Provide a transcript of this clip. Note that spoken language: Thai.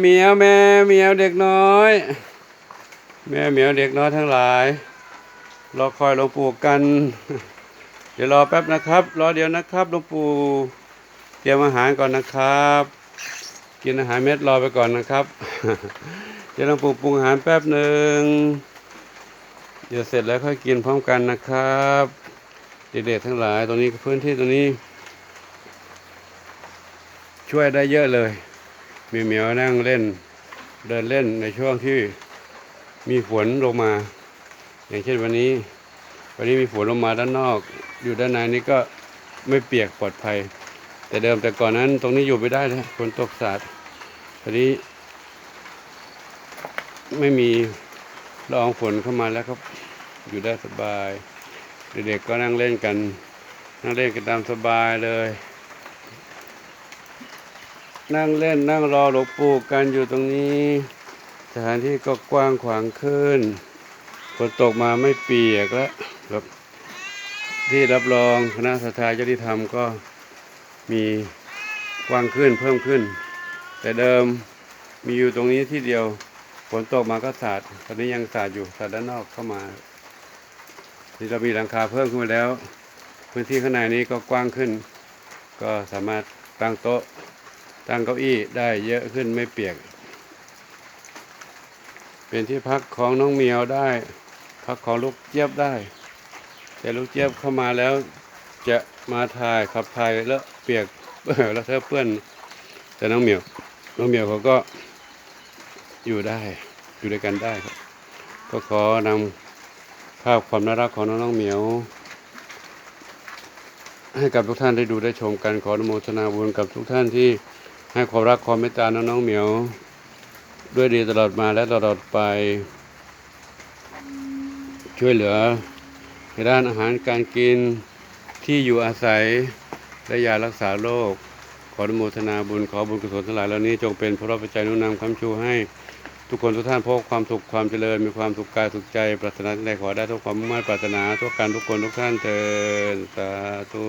เหมียวแม่เหมียวเด็กน้อย แม่เหมียวเด็กน้อยทั้งหลายรอคอยหลวงปู่กัน เดี๋ยวรอแป๊บนะครับรอเดี๋ยวนะครับหลวงปู่เตรียมอาหารก่อนนะครับ กินอาหารเม็ดรอไปก่อนนะครับเดี๋ยวหลวงปู่ปรุงอาหารแป๊บหนึ่งเดี๋ยวเสร็จแล้วค่อยกินพร้อมกันนะครับเด็กๆทั้งหลายตรงนี้พื้นที่ตรงนี้ ช่วยได้เยอะเลย มีเหมียวนั่งเล่น เดินเล่นในช่วงที่มีฝนลงมา อย่างเช่นวันนี้ วันนี้มีฝนลงมาด้านนอก อยู่ด้านในนี้ก็ไม่เปียกปลอดภัย แต่เดิมแต่ก่อนนั้นตรงนี้อยู่ไม่ได้เลยฝนตกสาดตอนนี้ ไม่มีละอองฝนเข้ามาแล้วครับ อยู่ได้สบาย เด็กๆก็นั่งเล่นกัน นั่งเล่นกันตามสบายเลย นั่งเล่นนั่งรอหลวงปู่กันอยู่ตรงนี้ สถานที่ก็กว้างขวางขึ้นฝนตกมาไม่เปียกแล้วครับที่รับรองคณะสัตยาจริธรรมก็มีกว้างขึ้นเพิ่มขึ้น แต่เดิมมีอยู่ตรงนี้ที่เดียวฝนตกมาก็สาดตอนนี้ยังสาดอยู่สาดด้านนอกเข้ามาที่เรามีหลังคาเพิ่มขึ้นมาแล้ว พื้นที่ข้างในนี้ก็กว้างขึ้น ก็สามารถตั้งโต๊ะ ตั้งเก้าอี้ได้เยอะขึ้นไม่เปียก เป็นที่พักของน้องเมียวได้ พักของลูกเจี๊ยบได้ แต่ลูกเจี๊ยบเข้ามาแล้วจะมาถ่ายขับถ่ายแล้วเปียกแล้วเธอเปื้อน แต่น้องเมียว น้องเมียวเขาก็อยู่ได้อยู่ด้วยกันได้ครับ ก็ขอนำภาพความน่ารักของน้องน้องเหมียว ให้กับทุกท่านได้ดูได้ชมกันขออนุโมทนาบุญกับทุกท่านที่ ให้ความรักความเมตตาน้องน้องเหมียว ด้วยดีตลอดมาและตลอดไป ช่วยเหลือในด้านอาหารการกินที่อยู่อาศัยและยารักษาโรคขออนุโมทนาบุญขอบุญกุศลทั้งหลายเหล่านี้จงเป็นพระปัจจัยนุนำคำชูให้ ทุกคนทุกท่านพบความสุขความเจริญมีความสุขกายสุขใจปรารถนาใดขอได้ทุกความมุ่งมั่นปรารถนาทุกการทุกคนทุกท่านเถิดสาธุ